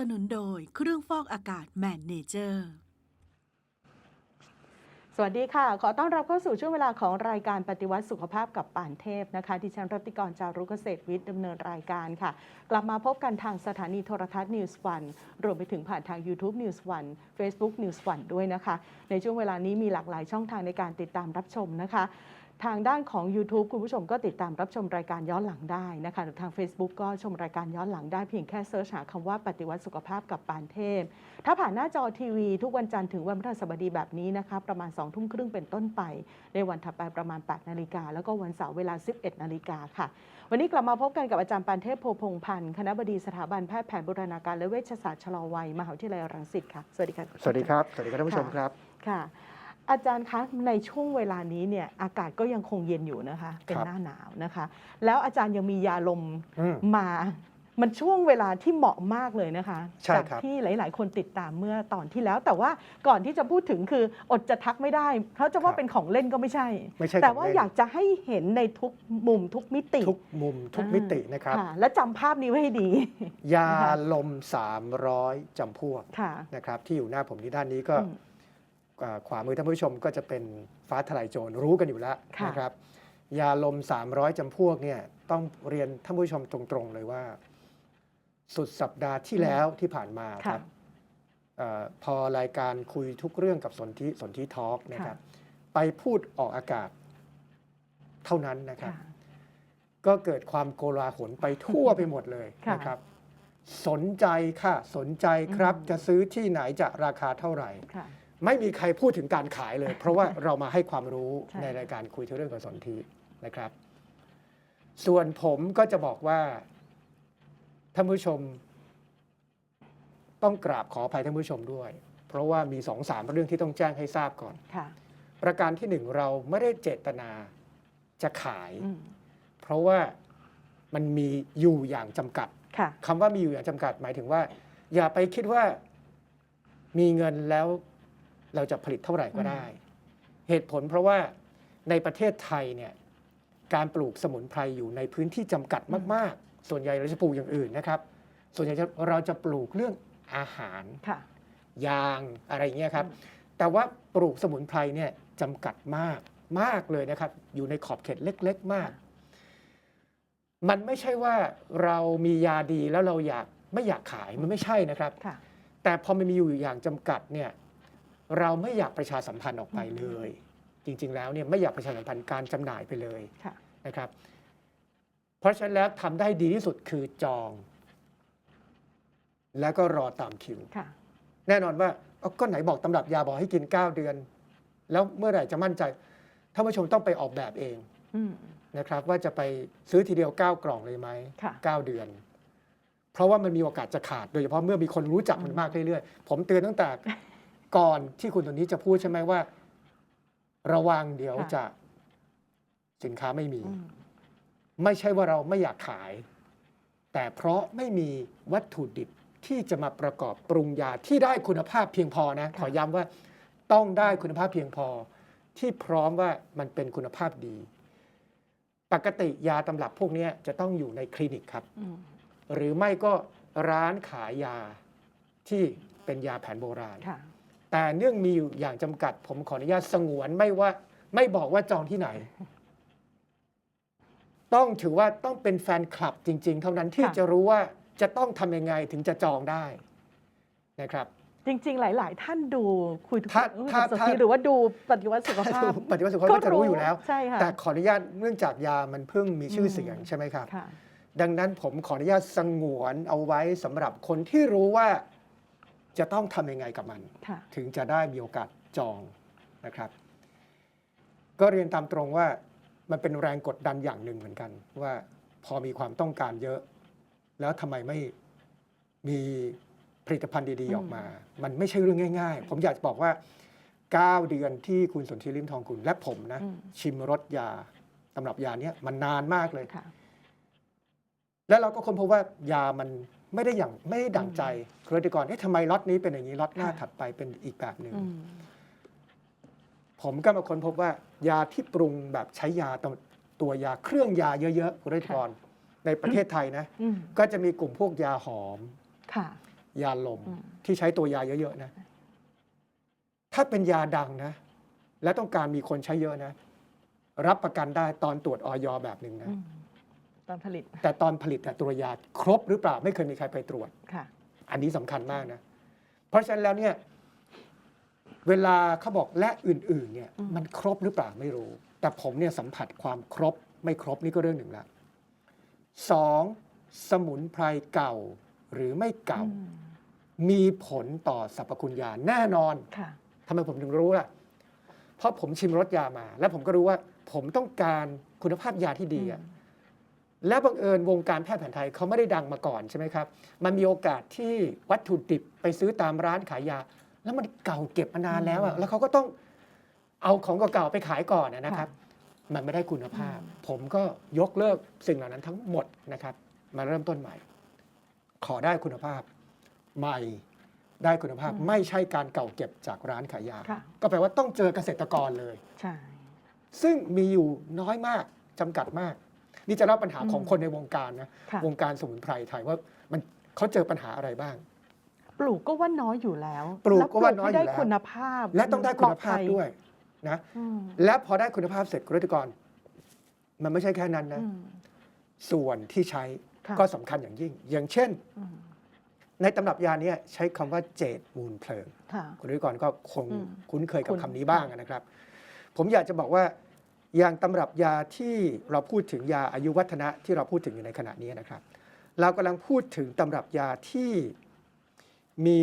สนุนโดยเครื่องฟอกอากาศแมนเนเจอร์ สวัสดีค่ะ ขอต้อนรับเข้าสู่ช่วงเวลาของรายการปฏิวัติสุขภาพกับป่านเทพนะคะ ดิฉันรัตติกรจารุกเกษตรวิทย์ดำเนินรายการค่ะ กลับมาพบกันทางสถานีโทรทัศน์ News 1รวมไปถึงผ่านทาง YouTube News 1 Facebook News 1ด้วยนะคะ ในช่วงเวลานี้มีหลากหลายช่องทางในการติดตามรับชมนะคะทางด้านของ YouTube คุณผู้ชมก็ติดตามรับชมรายการย้อนหลังได้นะคะหรือทาง Facebook ก็ชมรายการย้อนหลังได้เพียงแค่เซิร์ชหาคำว่าปฏิวัติสุขภาพกับปานเทพ ถ้าผ่านหน้าจอทีวีทุกวันจันทร์ถึงวันพฤหัสบดีแบบนี้นะคะประมาณ2ทุ่มครึ่งเป็นต้นไป ในวันถัดไปประมาณ 8 นาฬิกา แล้วก็วันเสาร์เวลา 11 นาฬิกาค่ะ วันนี้กลับมาพบกันกับอาจารย์ปานเทพโพพงพันธ์คณะบดีสถาบันแพทย์แผนบูรณาการและเวชศาสตร์ชะลอวัยมหาวิทยาลัยรังสิตค่ะ สวัสดีค่ะ สวัสดีครับ สวัสดีครับท่านผู้ชมครับ ค่ะ อาจารย์คะในช่วงเวลานี้เนี่ยอากาศก็ยังคงเย็นอยู่นะคะ เป็นครับหน้าหนาวนะคะ แล้วอาจารย์ยังมียาลมอืมมา มันช่วงเวลาที่เหมาะมากเลยนะคะใช่จากครับ ที่หลาย ๆ คนติดตามเมื่อตอนที่แล้ว แต่ว่าก่อนที่จะพูดถึงคืออดจะทักไม่ได้เพราะจะว่าเป็นของเล่นก็ไม่ใช่ ไม่ใช่แต่ว่าของเล่นอยากจะให้เห็นในทุกมุมทุกมิติทุกมุมทุกมิตินะครับ ค่ะและจำภาพนี้ไว้ให้ดี ยาลม 300จำพวกค่ะ นะครับ ที่อยู่หน้าผมที่ด้านนี้ก็อืมอ่าขวามือท่านผู้ชมก็จะเป็นฟ้าทลายโจรรู้กันอยู่แล้วค่ะ นะครับ ยาลม 300จำพวกเนี่ยต้องเรียนท่านผู้ชมตรงๆเลยว่า สุดสัปดาห์ที่แล้วที่ผ่านมาคค่ะรับเออพอรายการคุยทุกเรื่องกับสนธิสนธิทอล์กนะครับ ไปพูดออกอากาศเท่านั้นนะครับค่ะก็เกิดความโกลาหลไปทั่วไปหมดเลยค่ะนะครับ สนใจค่ะ สนใจครับอืมจะซื้อที่ไหนจะราคาเท่าไหร่ค่ะไม่มีใครพูดถึงการขายเลย เพราะว่าเรามาให้ความรู้ใช่ในรายการคุยเรื่องกับสนทีนะครับ ส่วนผมก็จะบอกว่า ท่านผู้ชม ต้องกราบขออภัยท่านผู้ชมด้วย เพราะว่ามีสองสามเรื่องที่ต้องแจ้งให้ทราบก่อน ค่ะ ประการที่หนึ่งเราไม่ได้เจตนาจะขาย อืมเพราะว่ามันมีอยู่อย่างจำกัด ค่ะ คำว่ามีอยู่อย่างจำกัดหมายถึงว่า อย่าไปคิดว่ามีเงินแล้วเราจะผลิตเท่าไหร่ก็ได้ เหตุผลเพราะว่าในประเทศไทยเนี่ยการปลูกสมุนไพรอยู่ในพื้นที่จำกัดมาก ๆ ส่วนใหญ่เราจะปลูกอย่างอื่นนะครับ ส่วนใหญ่จะเราจะปลูกเรื่องอาหารค่ะ ยางอะไรอย่างเงี้ยครับอืมแต่ว่าปลูกสมุนไพรเนี่ยจำกัดมากมากเลยนะครับ อยู่ในขอบเขตเล็ก ๆ มาก มันไม่ใช่ว่าเรามียาดีแล้วเราอยากไม่อยากขายมันไม่ใช่นะครับ ค่ะ แต่พอมันมีอยู่อย่างจำกัดเนี่ยเราไม่อยากประชาสัมพันธ์ออกไปเลย จริงๆแล้วเนี่ยไม่อยากประชาสัมพันธ์การจำหน่ายไปเลยค่ะ นะครับ เพราะฉะนั้นแล้วทำได้ดีที่สุดคือจอง แล้วก็รอตามคิว ค่ะ แน่นอนว่าเอาก็ไหนบอกตำรับยาบอกให้กิน 9 เดือน แล้วเมื่อไหร่จะมั่นใจท่านผู้ชมต้องไปออกแบบเองอืม นะครับ ว่าจะไปซื้อทีเดียว 9 กล่องเลยไหมค่ะ9เดือน เพราะว่ามันมีโอกาสจะขาดโดยเฉพาะเมื่อมีคนรู้จักมันมากเรื่อยๆ ผมเตือนตั้งแต่ก่อนที่คุณตัวนี้จะพูดใช่ไหมว่า ระวังเดี๋ยวค่ะจะสินค้าไม่มี อืม ไม่ใช่ว่าเราไม่อยากขาย แต่เพราะไม่มีวัตถุดิบที่จะมาประกอบปรุงยาที่ได้คุณภาพเพียงพอนะ ขอย้ำว่าต้องได้คุณภาพเพียงพอ ที่พร้อมว่ามันเป็นคุณภาพดี ปกติยาตำรับพวกเนี้ยจะต้องอยู่ในคลินิกครับอืมหรือไม่ก็ร้านขายยาที่เป็นยาแผนโบราณค่ะแต่เนื่องมีอยู่อย่างจำกัด ผมขออนุญาตสงวนไม่ว่าไม่บอกว่าจองที่ไหน ต้องถือว่าต้องเป็นแฟนคลับจริง ๆ เท่านั้นที่ค่ะ จะรู้ว่าจะต้องทำยังไงถึงจะจองได้นะครับ จริง ๆ หลาย ๆ ท่านดูคุยทุกถ้าคุยถ้ากับถ้าสหรือว่าดูปฏิวัติสุขภาพปฏิวัติสุขภาพก็จะรู้อยู่แล้ว ใช่ค่ะแต่ขออนุญาตเนื่องจากยามันเพิ่งมีชื่อเสียงอืมใช่ไหมครับ ค่ะ ดังนั้นผมขออนุญาตสงวนเอาไว้สำหรับคนที่รู้ว่าจะต้องทำยังไงกับมัน ค่ะ ถึงจะได้มีโอกาสจองนะครับ ก็เรียนตามตรงว่า มันเป็นแรงกดดันอย่างหนึ่งเหมือนกัน ว่าพอมีความต้องการเยอะ แล้วทำไมไม่มีผลิตภัณฑ์ดีอืมๆออกมา มันไม่ใช่เรื่องง่าย ๆ ผมอยากจะบอกว่า 9 เดือนที่คุณสนธิริมทองคุณและผมนะอืมชิมรสยาตำรับยาเนี้ยมันนานมากเลยค่ะแล้วเราก็ค้นพบว่ายามันไม่ได้อย่างไม่ได้ดั่งใจเกษตรกรเอ๊ะทำไมล็อตนี้เป็นอย่างนี้ล็อตหน้าค่ะถัดไปเป็นอีกแบบหนึ่งอืม ผมก็มาค้นพบว่ายาที่ปรุงแบบใช้ยาตัวตัวยาเครื่องยาเยอะๆคุณเกษตรกรในประเทศไทยนะ อืมก็จะมีกลุ่มพวกยาหอม ค่ะ ยาลมอืม ที่ใช้ตัวยาเยอะๆนะ ถ้าเป็นยาดังนะ และต้องการมีคนใช้เยอะนะ รับประกันได้ตอนตรวจออยแบบหนึ่งนะ อืมตอนผลิตแต่ตอนผลิตอะตัวยาครบหรือเปล่าไม่เคยมีใครไปตรวจ ค่ะ อันนี้สำคัญมากนะ เพราะฉะนั้นแล้วเนี่ย เวลาเขาบอกและอื่นๆเนี่ยอืมมันครบหรือเปล่าไม่รู้ แต่ผมเนี่ยสัมผัสความครบไม่ครบนี่ก็เรื่องหนึ่งละสองสมุนไพรเก่าหรือไม่เก่าอืมมีผลต่อสรรพคุณยาแน่นอนค่ะทำไมผมถึงรู้ล่ะ เพราะผมชิมรสยามา แล้วผมก็รู้ว่าผมต้องการคุณภาพยาที่ดีอะและบังเอิญวงการแพทย์แผนไทยเขาไม่ได้ดังมาก่อนใช่ไหมครับ มันมีโอกาสที่วัตถุดิบไปซื้อตามร้านขายยา แล้วมันเก่าเก็บมานานแล้วอะอืมแล้วเขาก็ต้องเอาของเก่าๆไปขายก่อนอะนะครับ มันไม่ได้คุณภาพอืมผมก็ยกเลิกสิ่งเหล่านั้นทั้งหมดนะครับ มาเริ่มต้นใหม่ ขอได้คุณภาพใหม่ได้คุณภาพไม่ใช่การเก่าเก็บจากร้านขายยา ค่ะ ก็แปลว่าต้องเจอเกษตรกรเลย ใช่ ซึ่งมีอยู่น้อยมากจำกัดมาก นี่จะเล่าปัญหาอืมของคนในวงการนะค่ะ วงการสมุนไพรไทยว่ามันเขาเจอปัญหาอะไรบ้าง ปลูกก็ว่าน้อยอยู่แล้วปลูกก็ว่าน้อยอยู่ให้แล้ว ได้คุณภาพและต้องได้คุณภาพปลอภัด้วยนะอืมและพอได้คุณภาพเสร็จคุณรัตกร มันไม่ใช่แค่นั้นนะ อืมส่วนที่ใช้ค่ะก็สำคัญอย่างยิ่ง อย่างเช่น อืมในตำรับยาเนี้ใช้คำว่าเจดมูลเพลิง ค่ะ คุณรัตกรก็คงอืมคุ้นเคยกับคุ้นคำนี้บ้างนะครับ ผมอยากจะบอกว่าอย่างตำรับยาที่เราพูดถึงยาอายุวัฒนะที่เราพูดถึงอยู่ในขณะนี้นะครับ เรากำลังพูดถึงตำรับยาที่ มี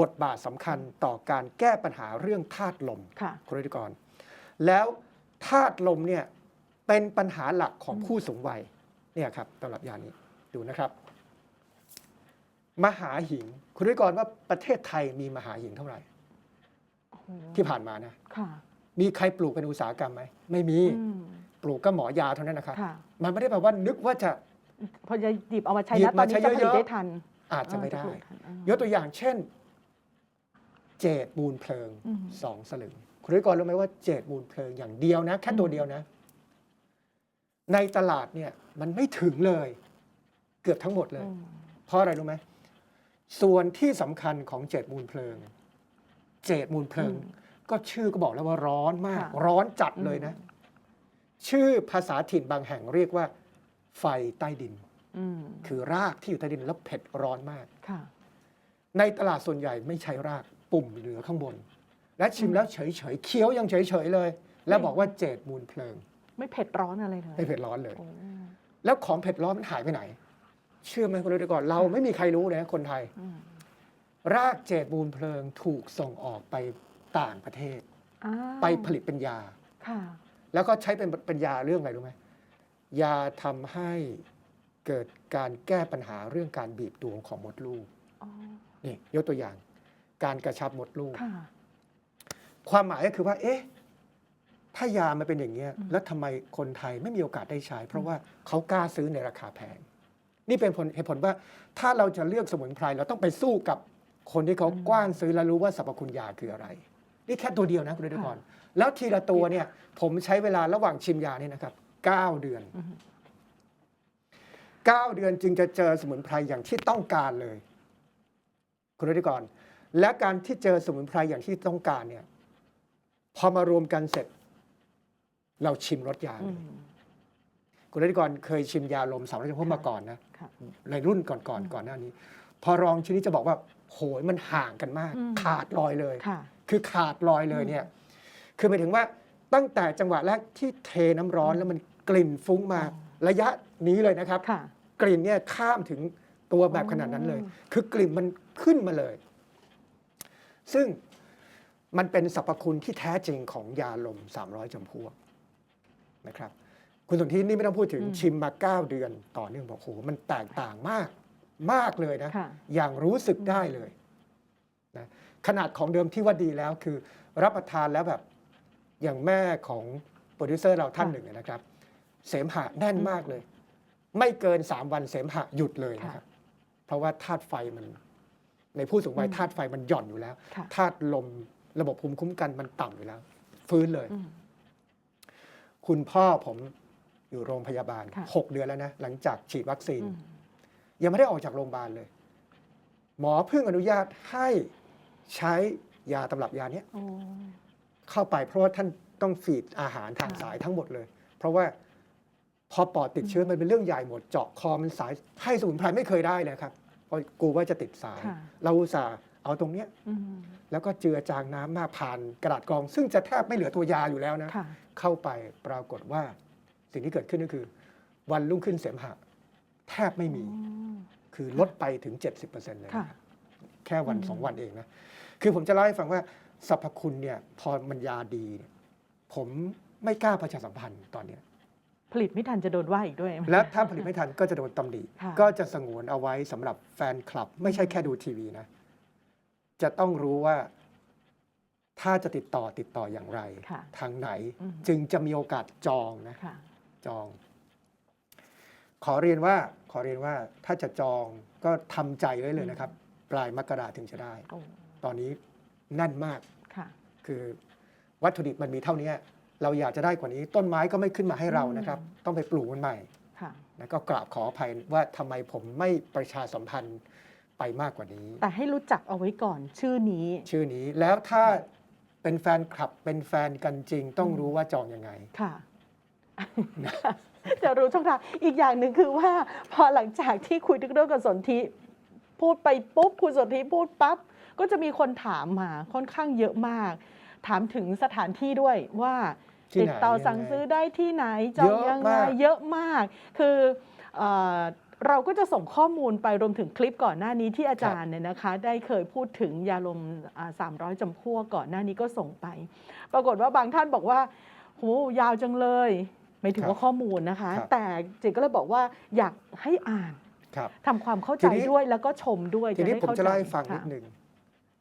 บทบาทสำคัญต่อการแก้ปัญหาเรื่องธาตุลมค่ะ คุณฤทธิกร แล้วธาตุลมเนี่ยเป็นปัญหาหลักของอืมผู้สูงวัยเนี่ยครับตำรับยานี้ดูนะครับ มหาหิง คุณฤทธิกรว่าประเทศไทยมีมหาหิงเท่าไหร่โอ้โหที่ผ่านมานะ ค่ะ มีใครปลูกเป็นอุตสาหกรรมไหมไม่มีอืมปลูกก็หมอยาเท่านั้นนะครับค่ะ มันไม่ได้แปลว่านึกว่าจะ พอจะหยิบเอามาใช้หยิบนะตอนนี้มาใช้จะผลิตเยอะๆ ได้ทัน อาจจะไม่เออได้ผลิตทันอ่ายกตัวอย่างเช่น เจดมูลเพลิงอืมสองสลึง คุณฤทธิกรรู้ไหมว่าเจดมูลเพลิงอย่างเดียวนะ แค่ตัวเดียวนะ ในตลาดเนี่ย มันไม่ถึงเลย เกือบทั้งหมดเลยอืมเพราะอะไรรู้ไหมส่วนที่สำคัญของเจดมูลเพลิง เจดมูลเพลิง ก็ชื่อก็บอกแล้วว่าร้อนมากค่ะร้อนจัดเลยนะ ชื่อภาษาถิ่นบางแห่งเรียกว่า ไฟใต้ดินอืม คือรากที่อยู่ใต้ดินแล้วเผ็ดร้อนมากค่ะในตลาดส่วนใหญ่ไม่ใช้รากปุ่มเหลือข้างบน และชิมแล้วเฉยๆเคี้ยวยังเฉยๆเลย แล้วบอกว่าเจดมูลเพลิง ไม่เผ็ดร้อนอะไรเลยไม่เผ็ดร้อนเลยโอ้แล้วของเผ็ดร้อนมันหายไปไหน เชื่อไหมคุณฤทธิกรเราไม่มีใครรู้เลยนะคนไทยอืมรากเจดมูลเพลิงถูกส่งออกไปต่างประเทศอ้าวไปผลิตเป็นยาค่ะแล้วก็ใช้เป็นเป็นยาเรื่องอะไรรู้ไหมยาทำให้ เกิดการแก้ปัญหาเรื่องการบีบตัวของมดลูกอ๋อนี่ยกตัวอย่าง การกระชับมดลูกค่ะความหมายก็คือว่า เอ๊ะ ถ้ายามันเป็นอย่างเงี้ยอืมแล้วทำไมคนไทยไม่มีโอกาสได้ใช้ เพราะว่าเขากล้าซื้อในราคาแพง นี่เป็นผลเหตุผลว่า ถ้าเราจะเลือกสมุนไพรเราต้องไปสู้กับคนที่เขากว้านซื้อและรู้ว่าสรรพคุณยาคืออะไร นี่แค่ตัวเดียวนะคุณฤทธิกรแล้วทีละตัวเนี่ย ผมใช้เวลาระหว่างชิมยานี่นะครับ9เดือนอืม 9 เดือนจึงจะเจอสมุนไพรอย่างที่ต้องการเลย คุณฤทธิกรและการที่เจอสมุนไพรอย่างที่ต้องการเนี่ยพอมารวมกันเสร็จ เราชิมรสยาอืเลยมคุณฤทธิกรเคยชิมยาลมสามร้อยชมพูมาก่อนนะค่ะในรุ่นก่อนๆก่อนก่อนหน้านี้ พอลองชิ้นนี้จะบอกว่า โหยมันห่างกันมากอืมขาดลอยเลยค่ะคือขาดลอยเลยเนี่ย คือหมายถึงว่าตั้งแต่จังหวะแรกที่เทน้ำร้อนแล้วมันกลิ่นฟุ้งมาอ๋อระยะนี้เลยนะครับค่ะ กลิ่นเนี่ยข้ามถึงตัวแบบขนาดนั้นเลยอ๋อคือกลิ่นมันขึ้นมาเลย ซึ่งมันเป็นสรรพคุณที่แท้จริงของยาลม 300จำพวกนะครับ คุณสนธินี่ไม่ต้องพูดถึงชิมมา 9 เดือนต่อเนื่องบอกโหมันแตกต่างมากมากเลยนะค่ะอย่างรู้สึกได้เลยนะขนาดของเดิมที่ว่าดีแล้วคือ รับประทานแล้วแบบอย่างแม่ของโปรดิวเซอร์เราท่านหนึ่งเนยนะครับ เสมหะแน่นมากเลย ไม่เกิน 3 วันเสมหะหยุดเลยนะครับ เพราะว่าธาตุไฟมัน ในผู้สูงวัยอืมธาตุไฟมันหย่อนอยู่แล้วค่ะธาตุลมระบบภูมิคุ้มกันมันต่ำอยู่แล้ว ฟื้นเลยอืมคุณพ่อผมอยู่โรงพยาบาลค่ะ6เดือนแล้วนะ หลังจากฉีดวัคซีนอืมยังไม่ได้ออกจากโรงพยาบาลเลย หมอเพิ่งอนุญาตให้ใช้ยาตำรับยาเนี้ยโอ้เข้าไปเพราะว่าท่านต้องฟีดอาหารทางค่ะสายทั้งหมดเลย เพราะว่า พอปอดติดเชื้อมันเป็นเรื่องใหญ่หมดเจาะคอมันสายให้สมุนไพรไม่เคยได้เลยครับเพราะกลัวว่าจะติดสาย ค่ะเราอุตส่าห์เอาตรงเนี้ยอืมแล้วก็เจือจางน้ำมากผ่านกระดาษกรอง ซึ่งจะแทบไม่เหลือตัวยาอยู่แล้วนะ ค่ะ เข้าไปปรากฏว่าสิ่งที่เกิดขึ้นก็คือ วันรุ่งขึ้นเสมหะ แทบไม่มีอืมคือลดไปถึง 70%เลยค่ะ นะครับแค่วันอืม สองวันเองนะ คือผมจะเล่าให้ฟังว่าสรรพคุณเนี่ยพอมันยาดีเนี่ยผมไม่กล้าประชาสัมพันธ์ตอนเนี้ยผ ลิตไม่ทันจะโดนว่าอีกด้วย และถ้าผลิตไม่ทันก็จะโดนตำหนิค่ะ ก็จะสงวนเอาไว้สำหรับแฟนคลับ ไม่ใช่แค่ดูทีวีนะ จะต้องรู้ว่า ถ้าจะติดต่อติดต่ออย่างไร ค่ะ ทางไหน อืมจึงจะมีโอกาสจองนะ ค่ะ จอง ขอเรียนว่าขอเรียนว่าถ้าจะจองก็ทำใจไว้เลยนะครับ ปลายมกราถึงจะได้ โอ้ตอนนี้แน่นมากค่ะ คือวัตถุดิบมันมีเท่านี้ เราอยากจะได้กว่านี้ ต้นไม้ก็ไม่ขึ้นมาให้เรานะครับ ต้องไปปลูกมันใหม่ค่ะ นะก็กราบขออภัยว่าทำไมผมไม่ประชาสัมพันธ์ไปมากกว่านี้ แต่ให้รู้จักเอาไว้ก่อนชื่อนี้ ชื่อนี้แล้วถ้าเป็นแฟนคลับเป็นแฟนกันจริง ต้องรู้ว่าจองยังไง ค่ะ จะรู้ช่องทางอีกอย่างหนึ่งคือว่า พอหลังจากที่คุยเรื่องกับสนธิพูดไปปุ๊บคุณสนธิพูดปั๊บ ก็จะมีคนถามมาค่อนข้างเยอะมาก ถามถึงสถานที่ด้วยว่า ที่ติไหดนต่อยังไงสั่งซื้อได้ที่ไหนจองยังไงเยอะมากเยอะมาก คือเอ่อเราก็จะส่งข้อมูลไปรวมถึงคลิปก่อนหน้านี้ที่อาจารย์เนี่ยนะคะ ได้เคยพูดถึงยาลมสามร้อยจำพวกก่อนหน้านี้ก็ส่งไป ปรากฏว่าบางท่านบอกว่าโหยาวจังเลยไม่ถึงครับว่าข้อมูลนะคะ ครับ แต่เจนก็เลยบอกว่าอยากให้อ่านครับ ทำความเข้าทีใจนี้ ด้วยแล้วก็ชมด้วยทีนี้ได้ผมจะเล่าให้ใจฟังนิดค่ะหนึ่ง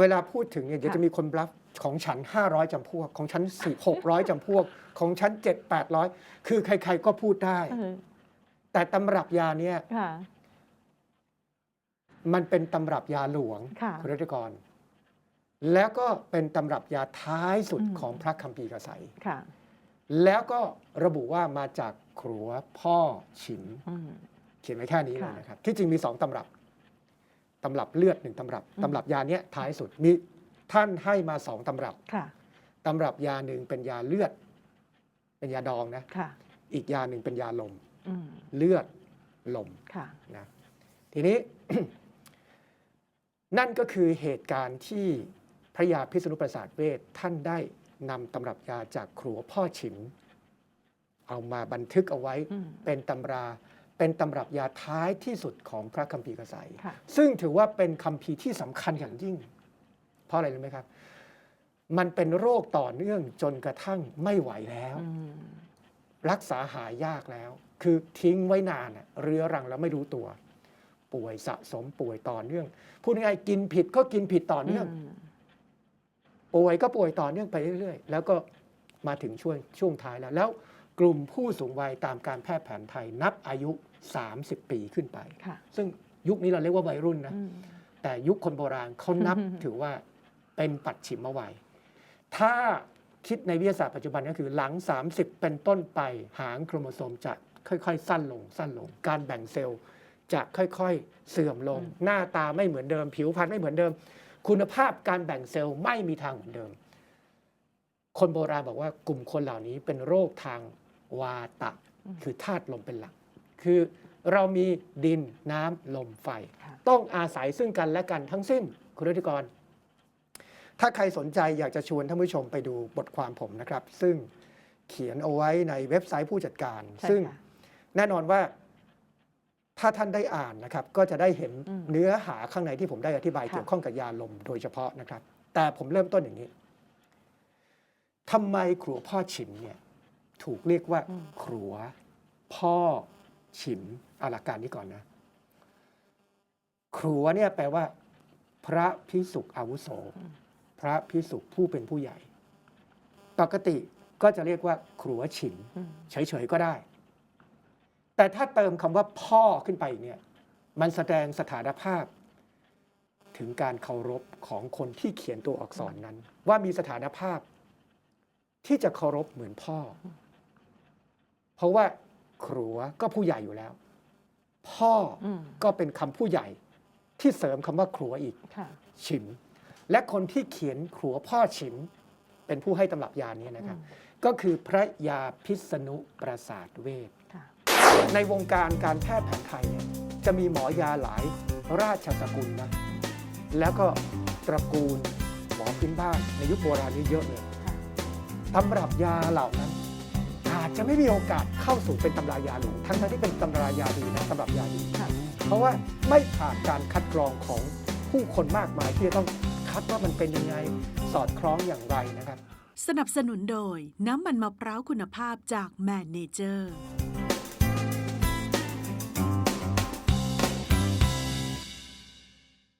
เวลาพูดถึงเนี่ยเดี๋ยวค่ะจะมีคนบลัฟของฉัน 500จำพวก ของฉัน4 600จำพวก ของฉัน 7 800 คือใคร ๆ ก็พูดได้เออแต่ตำรับยาเนี่ยค่ะมันเป็นตำรับยาหลวงค่ะณรัตกร แล้วก็เป็นตำรับยาท้ายสุดอืมของพระคัมภีร์กษัยค่ะแล้วก็ระบุว่ามาจากครัวพ่อฉิมอืมเขียนไว้แค่นี้เลยค่ะนะครับ ที่จริงมีสองตำรับ ตำรับเลือดหนึ่งตำรับอืมตำรับยาเนี้ยท้ายสุดมีท่านให้มาสองตำรับค่ะตำรับยาหนึ่งเป็นยาเลือด เป็นยาดองนะค่ะ อีกยาหนึ่งเป็นยาลม อืมเลือดลมค่ะ นะทีนี้ นั่นก็คือเหตุการณ์ที่พระยาพิษณุประสาทเวทท่านได้นำตำรับยาจากครัวพ่อฉิม เอามาบันทึกเอาไว้ อืมเป็นตำรา เป็นตำรับยาท้ายที่สุดของพระคัมภีร์กษัยค่ะซึ่งถือว่าเป็นคัมภีร์ที่สำคัญอย่างยิ่ง เพราะอะไรรู้ไหมครับ มันเป็นโรคต่อเนื่องจนกระทั่งไม่ไหวแล้วอืมรักษาหายยากแล้ว คือทิ้งไว้นานอะเรื้อรังแล้วไม่รู้ตัว ป่วยสะสมป่วยต่อเนื่องพูดง่ายๆกินผิดก็กินผิดต่อเนื่องมป่วยก็ป่วยต่อเนื่องไปเรื่อยๆ แล้วก็มาถึงช่วงช่วงท้ายแล้วแล้วกลุ่มผู้สูงวัยตามการแพทย์แผนไทยนับอายุ 30 ปีขึ้นไปค่ะซึ่งยุคนี้เราเรียกว่าวัยรุ่นนะอืมแต่ยุคคนโบราณเขานับอืมถือว่าเป็นปัจฉิมวัย ถ้าคิดในวิทยาศาสตร์ปัจจุบันก็คือหลัง 30 เป็นต้นไปหางโครโมโซมจะค่อยๆ สั้นลง สั้นลง การแบ่งเซลล์จะค่อยๆ เสื่อมลง หน้าตาไม่เหมือนเดิม ผิวพรรณไม่เหมือนเดิม คุณภาพการแบ่งเซลล์ไม่มีทางเหมือนเดิม คนโบราณบอกว่ากลุ่มคนเหล่านี้เป็นโรคทางวาตะ คือธาตุลมเป็นหลัก คือเรามีดินน้ำลมไฟค่ะต้องอาศัยซึ่งกันและกันทั้งสิ้น คุณฤทธิกร ถ้าใครสนใจอยากจะชวนท่านผู้ชมไปดูบทความผมนะครับ ซึ่งเขียนเอาไว้ในเว็บไซต์ผู้จัดการใช่ซึ่งค่ะแน่นอนว่าถ้าท่านได้อ่านนะครับ ก็จะได้เห็นอืมเนื้อหาข้างในที่ผมได้อธิบายค่ะเกี่ยวข้องกับยาลมโดยเฉพาะนะครับ แต่ผมเริ่มต้นอย่างนี้ทำไมครัวพ่อฉิมเนี่ยถูกเรียกว่าอืมครัวพ่อ ฉิมเอาหลักการนี้ก่อนนะ ครัวเนี่ยแปลว่า พระพิสุอาวุโส พระพิสุผู้เป็นผู้ใหญ่ ปกติก็จะเรียกว่า ครัวฉิมเฉยๆก็ได้ แต่ถ้าเติมคำว่าพ่อขึ้นไปเนี่ย มันแสดงสถานภาพ ถึงการเคารพของคนที่เขียนตัวอักษรนั้น ว่ามีสถานภาพ ที่จะเคารพเหมือนพ่อ เพราะว่า ครัวก็ผู้ใหญ่อยู่แล้ว พ่ออมก็เป็นคำผู้ใหญ่ที่เสริมคำว่าครัวอีกค่ะฉิม และคนที่เขียนครัวพ่อฉิม เป็นผู้ให้ตำรับยานี้นะครับ ก็คือพระยาพิษณุประสาทเวชค่ะในวงการการแพทย์แผนไทยเนี่ยจะมีหมอยาหลายราชสกุลนะ แล้วก็ตระกูลหมอพื้นบ้านในยุคโบราณนี่เยอะเลยค่ะตำรับยาเหล่านั้นอา จจะไม่มีโอกาสเข้าสู่เป็นตำรายาหลวงทั้งๆที่เป็นตำรายาดีนะตำรับยาดี ค่ะ เพราะว่าไม่ผ่านการคัดกรองของผู้คนมากมายที่จะต้องคัดว่ามันเป็นยังไงสอดคล้องอย่างไรนะครับ สนับสนุนโดยน้ำมันมะพร้าวคุณภาพจากแมนเนเจอร์